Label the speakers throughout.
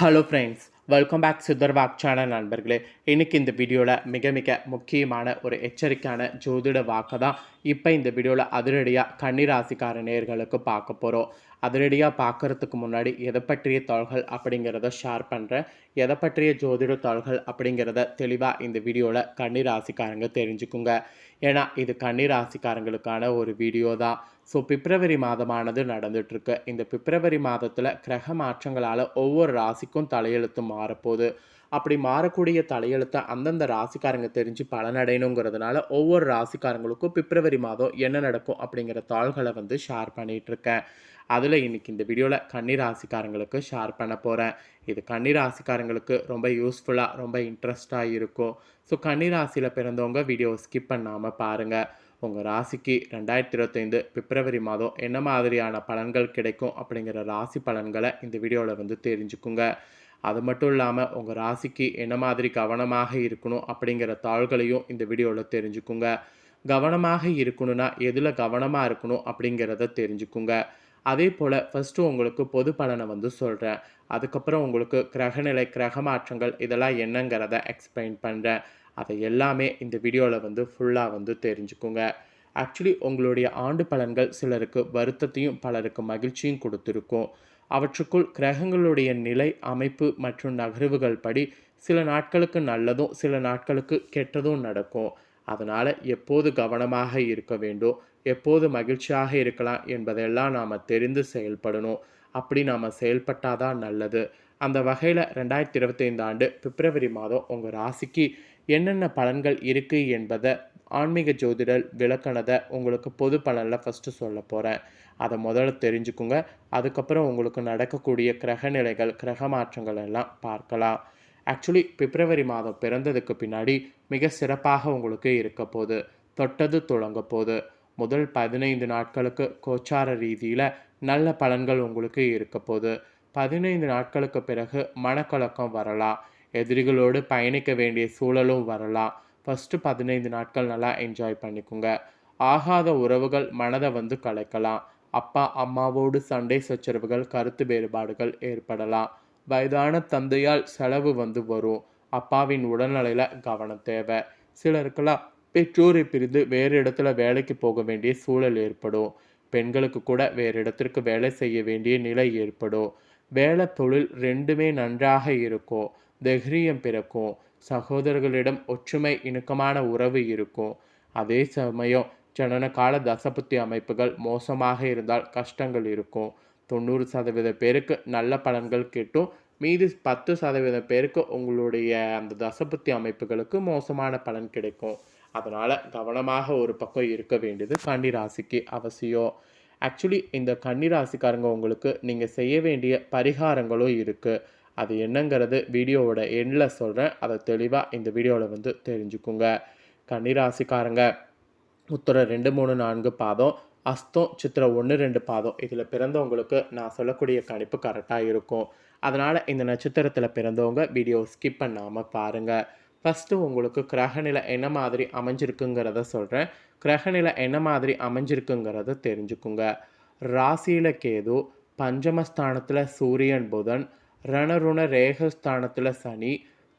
Speaker 1: Hello friends welcome back Siddhar walk channel நண்பர்களே. இன்றைக்கி இந்த வீடியோவில் மிக மிக முக்கியமான ஒரு எச்சரிக்கையான ஜோதிட வாக்கை தான் இப்போ இந்த வீடியோவில் அதிரடியாக கன்னிராசிக்கார நேர்களுக்கு பார்க்க போகிறோம் அதிரடியாக பார்க்கறதுக்கு முன்னாடி எதை பற்றிய தாள்கள் அப்படிங்கிறத ஷேர் பண்ணுறேன் எதை பற்றிய ஜோதிட தாள்கள் அப்படிங்கிறத தெளிவாக இந்த வீடியோவில் கன்னிராசிக்காரங்க தெரிஞ்சுக்குங்க. ஏன்னா இது கன்னிராசிக்காரங்களுக்கான ஒரு வீடியோ தான். ஸோ பிப்ரவரி மாதமானது நடந்துகிட்ருக்கு இந்த பிப்ரவரி மாதத்தில் கிரக மாற்றங்களால் ஒவ்வொரு ராசிக்கும் தலையெழுத்து மாறப்போகுது. அப்படி மாறக்கூடிய தலையெழுத்தை அந்தந்த ராசிக்காரங்க தெரிஞ்சு பலனடையணுங்கிறதுனால ஒவ்வொரு ராசிக்காரங்களுக்கும் பிப்ரவரி மாதம் என்ன நடக்கும் அப்படிங்கிற தாள்களை வந்து ஷேர் பண்ணிகிட்ருக்கேன் அதில் இன்றைக்கி இந்த வீடியோவில் கண்ணீர் ராசிக்காரங்களுக்கு ஷேர் பண்ண போகிறேன் இது கண்ணீர் ராசிக்காரங்களுக்கு ரொம்ப யூஸ்ஃபுல்லாக ரொம்ப இன்ட்ரெஸ்டாக இருக்கும். ஸோ கண்ணீர் ராசியில் பிறந்தவங்க வீடியோ ஸ்கிப் பண்ணாமல் பாருங்கள் உங்கள் ராசிக்கு ரெண்டாயிரத்தி இருபத்தைந்து பிப்ரவரி மாதம் என்ன மாதிரியான பலன்கள் கிடைக்கும் அப்படிங்கிற ராசி பலன்களை இந்த வீடியோவில் வந்து தெரிஞ்சுக்குங்க. அது மட்டும் இல்லாமல் உங்கள் ராசிக்கு என்ன மாதிரி கவனமாக இருக்கணும் அப்படிங்கிற தாள்களையும் இந்த வீடியோவில் தெரிஞ்சுக்குங்க. கவனமாக இருக்கணும்னா எதில் கவனமாக இருக்கணும் அப்படிங்கிறத தெரிஞ்சுக்குங்க. அதே போல் ஃபஸ்ட்டு உங்களுக்கு பொது பலனை வந்து சொல்கிறேன் அதுக்கப்புறம் உங்களுக்கு கிரகநிலை கிரக மாற்றங்கள் இதெல்லாம் என்னங்கிறத எக்ஸ்பிளைன் பண்ணுறேன் அதை எல்லாமே இந்த வீடியோவில் வந்து ஃபுல்லாக வந்து தெரிஞ்சுக்குங்க. ஆக்சுவலி உங்களுடைய ஆண்டு பலன்கள் சிலருக்கு வருத்தத்தையும் பலருக்கு மகிழ்ச்சியும் கொடுத்துருக்கும். அவற்றுக்குள் கிரகங்களுடைய நிலை அமைப்பு மற்றும் நகர்வுகள் படி சில நாட்களுக்கு நல்லதும் சில நாட்களுக்கு கெட்டதும் நடக்கும். அதனால் எப்போது கவனமாக இருக்க வேண்டும்? எப்போது மகிழ்ச்சியாக இருக்கலாம் என்பதெல்லாம் நாம் தெரிந்து செயல்படணும். அப்படி நாம் செயல்பட்டால் தான் நல்லது. அந்த வகையில் ரெண்டாயிரத்தி இருபத்தைந்து ஆண்டு பிப்ரவரி மாதம் உங்கள் ராசிக்கு என்னென்ன பலன்கள் இருக்குது என்பதை ஆன்மீக ஜோதிடர் விளக்கணதை உங்களுக்கு பொது பலனில் ஃபஸ்ட்டு சொல்ல போகிறேன் அதை முதல்ல தெரிஞ்சுக்குங்க. அதுக்கப்புறம் உங்களுக்கு நடக்கக்கூடிய கிரக நிலைகள் கிரக மாற்றங்கள் எல்லாம் பார்க்கலாம். ஆக்சுவலி பிப்ரவரி மாதம் பிறந்ததுக்கு பின்னாடி மிக சிறப்பாக உங்களுக்கு இருக்க போகுது தொட்டது தொடங்க போகுது முதல் பதினைந்து நாட்களுக்கு கோச்சார ரீதியில் நல்ல பலன்கள் உங்களுக்கு இருக்க போகுது. பதினைந்து நாட்களுக்கு பிறகு மனக்கலக்கம் வரலாம். எதிரிகளோடு பயணிக்க வேண்டிய சூழலும் வரலாம். ஃபஸ்ட்டு பதினைந்து நாட்கள் நல்லா என்ஜாய் பண்ணிக்கோங்க. ஆகாத உறவுகள் மனதை வந்து கலைக்கலாம். அப்பா அம்மாவோடு சண்டை சச்சரவுகள் கருத்து வேறுபாடுகள் ஏற்படலாம். வயதான தந்தையால் செலவு வந்து வரும். அப்பாவின் உடல்நிலையில் கவனம் தேவை. சிலருக்கெல்லாம் பெற்றோரை பிரிந்து வேறு இடத்துல வேலைக்கு போக வேண்டிய சூழல் ஏற்படும். பெண்களுக்கு கூட வேறு இடத்திற்கு வேலை செய்ய வேண்டிய நிலை ஏற்படும். வேலை தொழில் ரெண்டுமே நன்றாக இருக்கும். தைரியம் பிறக்கும். சகோதரர்களிடம் ஒற்றுமை இணக்கமான உறவு இருக்கும். அதே சமயம் ஜனன கால தசபுத்தி அமைப்புகள் மோசமாக இருந்தால் கஷ்டங்கள் இருக்கும். தொண்ணூறு சதவீத பேருக்கு நல்ல பலன்கள் கிட்டும். மீதி பத்து சதவீத பேருக்கு உங்களுடைய அந்த தசபுத்தி அமைப்புகளுக்கு மோசமான பலன் கிடைக்கும். அதனால் கவனமாக ஒரு பக்கம் இருக்க வேண்டியது கன்னி ராசிக்கு அவசியம். ஆக்சுவலி இந்த கன்னி ராசிக்காரங்க உங்களுக்கு நீங்கள் செய்ய வேண்டிய பரிகாரங்களும் இருக்குது அது என்னங்கிறது வீடியோவோட எண்ணில் சொல்கிறேன் அதை தெளிவாக இந்த வீடியோவில் வந்து தெரிஞ்சுக்குங்க. கன்னி ராசிக்காரங்க ரெண்டு மூணு நான்கு பாதம் அஸ்தம் சித்திரம் ஒன்று ரெண்டு பாதம். இதில் பிறந்தவங்களுக்கு நான் சொல்லக்கூடிய கணிப்பு கரெக்டாக இருக்கும். அதனால் இந்த நட்சத்திரத்தில் பிறந்தவங்க வீடியோ ஸ்கிப் பண்ணாமல் பாருங்கள் ஃபஸ்ட்டு உங்களுக்கு கிரகநிலை என்ன மாதிரி அமைஞ்சிருக்குங்கிறத சொல்கிறேன் கிரகநிலை என்ன மாதிரி அமைஞ்சிருக்குங்கிறத தெரிஞ்சுக்குங்க. ராசியில் கேது பஞ்சமஸ்தானத்தில் சூரியன் புதன் ரணருண ரேகஸ்தானத்தில் சனி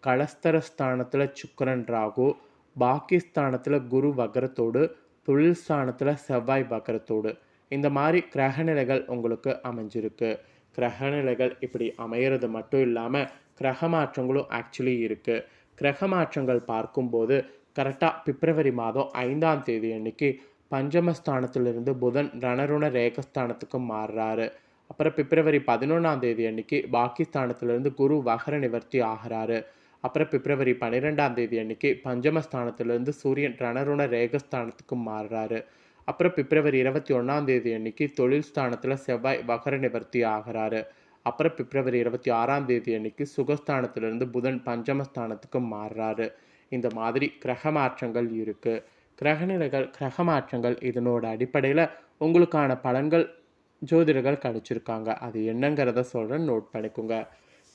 Speaker 1: கலஸ்தரஸ்தானத்தில் சுக்கரன் ராகு பாக்கிஸ்தானத்தில் குரு வக்கரத்தோடு தொழில் ஸ்தானத்தில் செவ்வாய் வக்கரத்தோடு இந்த மாதிரி கிரகநிலைகள் உங்களுக்கு அமைஞ்சிருக்கு. கிரகநிலைகள் இப்படி அமையிறது மட்டும் இல்லாமல் கிரக மாற்றங்களும் ஆக்சுவலி இருக்குது கிரக மாற்றங்கள் பார்க்கும்போது கரெக்டாக பிப்ரவரி மாதம் ஐந்தாம் தேதி அன்னைக்கு பஞ்சமஸ்தானத்திலிருந்து புதன் ரணருண ரேகஸ்தானத்துக்கு மாறுறாரு. அப்புறம் பிப்ரவரி பதினொன்றாம் தேதி அன்னைக்கு பாகிஸ்தானத்திலிருந்து குரு வகர நிவர்த்தி ஆகிறாரு. அப்புறம் பிப்ரவரி பன்னிரெண்டாம் தேதி அன்னைக்கு பஞ்சமஸ்தானத்திலிருந்து சூரியன் ரணருண ரேகஸ்தானத்துக்கு மாறுறாரு. அப்புறம் பிப்ரவரி இருபத்தி ஒன்றாம் தேதி அன்னைக்கு தொழில் ஸ்தானத்தில் செவ்வாய் வகர நிவர்த்தி ஆகிறாரு. அப்புறம் பிப்ரவரி இருபத்தி ஆறாம் தேதி அன்னைக்கு சுகஸ்தானத்திலிருந்து புதன் பஞ்சமஸ்தானத்துக்கு மாறுறாரு. இந்த மாதிரி கிரக மாற்றங்கள் இருக்குது கிரகநிலைகள் கிரக மாற்றங்கள் இதனோட அடிப்படையில் உங்களுக்கான பலன்கள் ஜோதிடர்கள் கணிச்சிருக்காங்க. அது என்னங்கிறத சொல்கிறேன் நோட் பண்ணிக்கோங்க.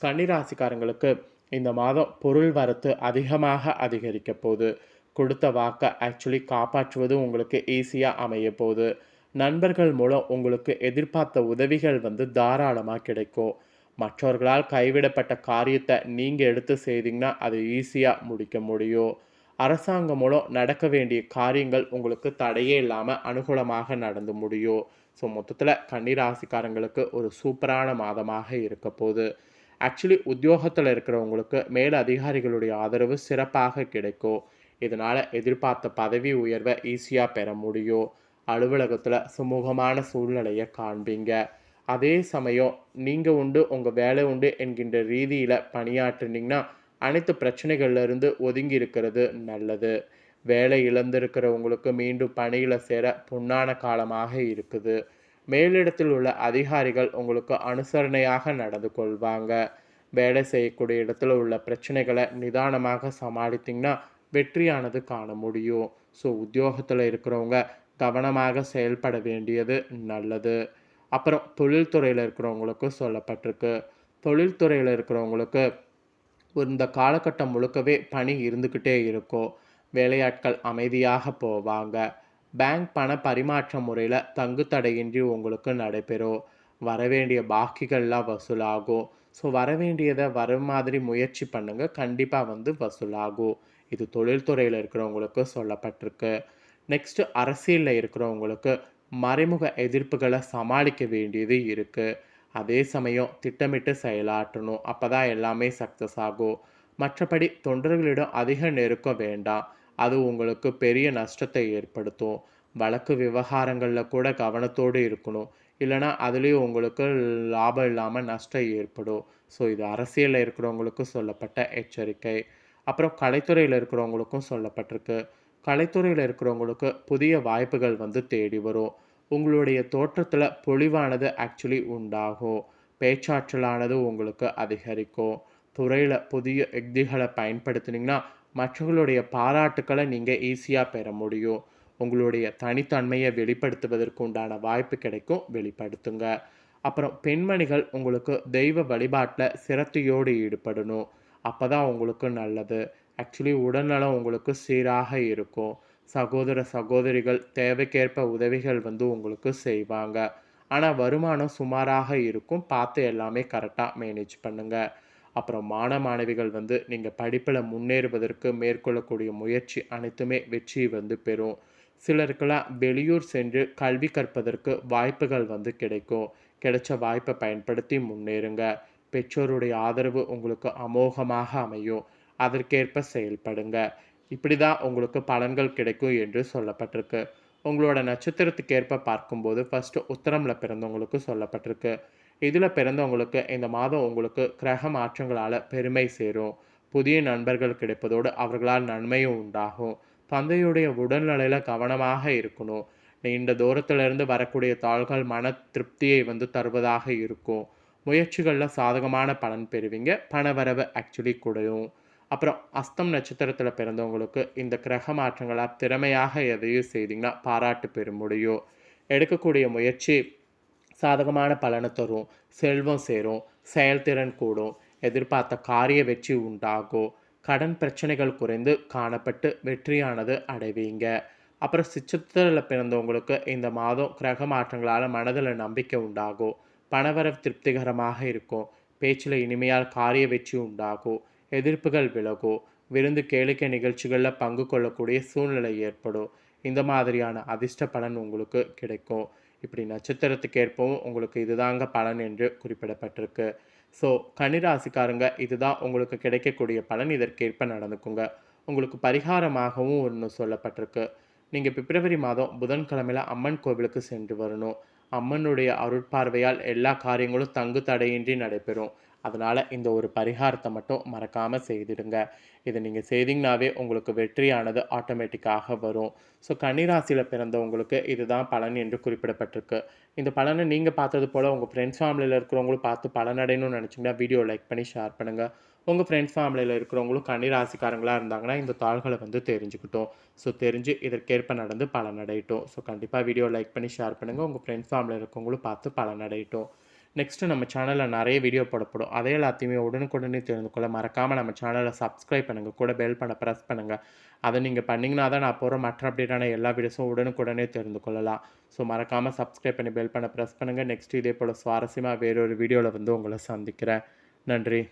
Speaker 1: கன்னிராசிக்காரங்களுக்கு இந்த மாதம் பொருள் வரத்து அதிகமாக அதிகரிக்க போகுது. கொடுத்த வாக்கை ஆக்சுவலி காப்பாற்றுவது உங்களுக்கு ஈஸியாக அமைய போகுது. நண்பர்கள் மூலம் உங்களுக்கு எதிர்பார்த்த உதவிகள் வந்து தாராளமாக கிடைக்கும். மற்றவர்களால் கைவிடப்பட்ட காரியத்தை நீங்கள் எடுத்து செய்தீங்கன்னா அது ஈஸியாக முடிக்க முடியும். அரசாங்கம் மூலம் நடக்க வேண்டிய காரியங்கள் உங்களுக்கு தடையே இல்லாமல் அனுகூலமாக நடந்து முடியும். ஸோ மொத்தத்தில் கன்னிராசிக்காரங்களுக்கு ஒரு சூப்பரான மாதமாக இருக்க போகுது. ஆக்சுவலி உத்தியோகத்தில் இருக்கிறவங்களுக்கு மேல் அதிகாரிகளுடைய ஆதரவு சிறப்பாக கிடைக்கும். இதனால் எதிர்பார்த்த பதவி உயர்வை ஈஸியாக பெற முடியும். அலுவலகத்தில் சுமூகமான சூழ்நிலையை காண்பீங்க. அதே சமயம் நீங்கள் உண்டு உங்கள் வேலை உண்டு என்கின்ற ரீதியில் பணியாற்றுனீங்கன்னா அனைத்து பிரச்சனைகள்லேருந்து ஒதுங்கி இருக்கிறது நல்லது. வேலை இழந்திருக்கிறவங்களுக்கு மீண்டும் பணியில் சேர பொன்னான காலமாக இருக்குது. மேலிடத்தில் உள்ள அதிகாரிகள் உங்களுக்கு அனுசரணையாக நடந்து கொள்வாங்க. வேலை செய்யக்கூடிய இடத்துல உள்ள பிரச்சனைகளை நிதானமாக சமாளித்தீங்கன்னா வெற்றியானது காண முடியும். ஸோ உத்தியோகத்தில் இருக்கிறவங்க கவனமாக செயல்பட வேண்டியது நல்லது. அப்புறம் தொழில்துறையில் இருக்கிறவங்களுக்கு சொல்லப்பட்டிருக்கு. தொழில்துறையில் இருக்கிறவங்களுக்கு இந்த காலகட்டம் முழுக்கவே பணி இருந்துக்கிட்டே இருக்கும். வேலையாட்கள் அமைதியாக போவாங்க. பேங்க் பண பரிமாற்ற முறையில் தங்கு தடையின்றி உங்களுக்கு நடைபெறும். வரவேண்டிய பாக்கிகள்லாம் வசூலாகும். ஸோ வரவேண்டியதை வர மாதிரி முயற்சி பண்ணுங்கள் கண்டிப்பாக வந்து வசூலாகும். இது தொழில்துறையில் இருக்கிறவங்களுக்கு சொல்லப்பட்டிருக்கு. நெக்ஸ்ட்டு அரசியலில் இருக்கிறவங்களுக்கு மறைமுக எதிர்ப்புகளை சமாளிக்க வேண்டியது இருக்குது அதே சமயம் திட்டமிட்டு செயலாற்றணும். அப்போ தான் எல்லாமே சக்ஸஸ் ஆகும். மற்றபடி தொண்டர்களிடம் அதிக நெருக்கம் வேண்டாம். அது உங்களுக்கு பெரிய நஷ்டத்தை ஏற்படுத்தும். வழக்கு விவகாரங்களில் கூட கவனத்தோடு இருக்கணும். இல்லைனா அதுலேயும் உங்களுக்கு லாபம் இல்லாமல் நஷ்டம் ஏற்படும். ஸோ இது அரசியலில் இருக்கிறவங்களுக்கும் சொல்லப்பட்ட எச்சரிக்கை. அப்புறம் கலைத்துறையில் இருக்கிறவங்களுக்கும் சொல்லப்பட்டிருக்கு. கலைத்துறையில் இருக்கிறவங்களுக்கு புதிய வாய்ப்புகள் வந்து தேடி வரும். உங்களுடைய தோற்றத்தில் பொலிவானது ஆக்சுவலி உண்டாகும். பேச்சாற்றலானது உங்களுக்கு அதிகரிக்கும். துறையில் புதிய யுக்திகளை பயன்படுத்தினீங்கன்னா மற்றவங்களுடைய பாராட்டுக்களை நீங்கள் ஈஸியாக பெற முடியும். உங்களுடைய தனித்தன்மையை வெளிப்படுத்துவதற்கு உண்டான வாய்ப்பு கிடைக்கும். வெளிப்படுத்துங்க. அப்புறம் பெண்மணிகள் உங்களுக்கு தெய்வ வழிபாட்டில் சிரத்தையோடு ஈடுபடணும். அப்போ தான் உங்களுக்கு நல்லது. ஆக்சுவலி உடல்நலம் உங்களுக்கு சீராக இருக்கும். சகோதர சகோதரிகள் தேவைக்கேற்ப உதவிகள் வந்து உங்களுக்கு செய்வாங்க. ஆனால் வருமானம் சுமாராக இருக்கும். பார்த்து எல்லாமே கரெக்டாக மேனேஜ் பண்ணுங்கள் அப்புறம் மாண மாணவிகள் வந்து நீங்கள் படிப்பில் முன்னேறுவதற்கு மேற்கொள்ளக்கூடிய முயற்சி அனைத்துமே வெற்றி வந்து பெறும். சிலருக்கெல்லாம் வெளியூர் சென்று கல்வி கற்பதற்கு வாய்ப்புகள் வந்து கிடைக்கும். கிடைச்ச வாய்ப்பை பயன்படுத்தி முன்னேறுங்க. பெற்றோருடைய ஆதரவு உங்களுக்கு அமோகமாக அமையும். அதற்கேற்ப செயல்படுங்க. இப்படி தான் உங்களுக்கு பலன்கள் கிடைக்கும் என்று சொல்லப்பட்டிருக்கு. உங்களோட நட்சத்திரத்துக்கேற்ப பார்க்கும்போது ஃபஸ்ட்டு உத்தரமில் பிறந்தவங்களுக்கு சொல்லப்பட்டிருக்கு. இதில் பிறந்தவங்களுக்கு இந்த மாதம் உங்களுக்கு கிரக மாற்றங்களால் பெருமை சேரும். புதிய நண்பர்கள் கிடைப்பதோடு அவர்களால் நன்மையும் உண்டாகும். தந்தையுடைய உடல்நிலையில் கவனமாக இருக்கணும். நீண்ட தூரத்திலிருந்து வரக்கூடிய தாள்கள் மன திருப்தியை வந்து தருவதாக இருக்கும். முயற்சிகளில் சாதகமான பலன் பெறுவீங்க. பணவரவு ஆக்சுவலி குடையும் அப்புறம் அஸ்தம் நட்சத்திரத்தில் பிறந்தவங்களுக்கு இந்த கிரக மாற்றங்களால் திறமையாக எதையும் செய்தீங்கன்னா பாராட்டு பெற முடியும் எடுக்கக்கூடிய முயற்சி சாதகமான பலனை தரும். செல்வம் சேரும். செயல்திறன் கூடும். எதிர்பார்த்த காரிய வெற்றி உண்டாகும் கடன் பிரச்சனைகள் குறைந்து காணப்பட்டு வெற்றியானது அடைவீங்க. அப்புறம் சிச்சத்தில் பிறந்தவங்களுக்கு இந்த மாதம் கிரக மாற்றங்களால் மனதில் நம்பிக்கை உண்டாகும் பணவரவு திருப்திகரமாக இருக்கும். பேச்சில் இனிமையால் காரிய வெற்றி உண்டாகும் எதிர்ப்புகள் விலகும். விருந்து கேளிக்கை நிகழ்ச்சிகளில் பங்கு கொள்ளக்கூடிய சூழ்நிலை ஏற்படும். இந்த மாதிரியான அதிர்ஷ்ட பலன் உங்களுக்கு கிடைக்கும். இப்படி நட்சத்திரத்துக்கு ஏற்பவும் உங்களுக்கு இதுதாங்க பலன் என்று குறிப்பிடப்பட்டிருக்கு. ஸோ கன்னிராசிக்காரங்க இதுதான் உங்களுக்கு கிடைக்கக்கூடிய பலன். இதற்கேற்ப நடந்துக்குங்க. உங்களுக்கு பரிகாரமாகவும் ஒன்று சொல்லப்பட்டிருக்கு. நீங்கள் பிப்ரவரி மாதம் புதன்கிழமையில் அம்மன் கோவிலுக்கு சென்று வரணும். அம்மனுடைய அருட்பார்வையால் எல்லா காரியங்களும் தங்கு தடையின்றி நடைபெறும். அதனால் இந்த ஒரு பரிகாரத்தை மட்டும் மறக்காமல் செய்திடுங்க. இதை நீங்கள் செய்தீங்கனாவே உங்களுக்கு வெற்றியானது ஆட்டோமேட்டிக்காக வரும். ஸோ கன்னிராசியில் பிறந்தவங்களுக்கு இதுதான் பலன் என்று குறிப்பிடப்பட்டிருக்கு. இந்த பலனை நீங்கள் பார்த்தது போல் உங்கள் ஃப்ரெண்ட்ஸ் ஃபேமிலியில் இருக்கிறவங்களும் பார்த்து பலனடையணும்னு நினச்சிங்கன்னா வீடியோ லைக் பண்ணி ஷேர் பண்ணுங்கள் உங்கள் ஃப்ரெண்ட்ஸ் ஃபேமிலியில் இருக்கிறவங்களும் கன்னிராசிக்காரங்களாக இருந்தாங்கன்னா இந்த தாள்களை வந்து தெரிஞ்சுக்கிட்டோம். ஸோ தெரிஞ்சு இதற்கேற்ப நடந்து பலனடையட்டும் ஸோ கண்டிப்பாக வீடியோ லைக் பண்ணி ஷேர் பண்ணுங்கள் உங்கள் ஃப்ரெண்ட்ஸ் ஃபேமிலியில் இருக்கவங்களும் பார்த்து பலனடையட்டும் நெக்ஸ்ட்டு நம்ம சேனலில் நிறைய வீடியோ போடப்படும். அதே எல்லாத்தையுமே உடனுக்குடனே தெரிந்து கொள்ள மறக்காமல் நம்ம சேனலை சப்ஸ்கிரைப் பண்ணுங்கள் கூட பெல் பண்ண ப்ரெஸ் பண்ணுங்கள் அதை நீங்கள் பண்ணிங்கன்னா தான் நான் போகிற மற்ற அப்டேட்டான எல்லா வீடியோஸும் உடனுக்குடனே தெரிந்து கொள்ளலாம். ஸோ மறக்காமல் சப்ஸ்கிரைப் பண்ணி பெல் பண்ண ப்ரெஸ் பண்ணுங்கள் நெக்ஸ்ட் இதே போல் சுவாரஸ்யமாக வேறொரு வீடியோவில் வந்து உங்களை சந்திக்கிறேன். நன்றி.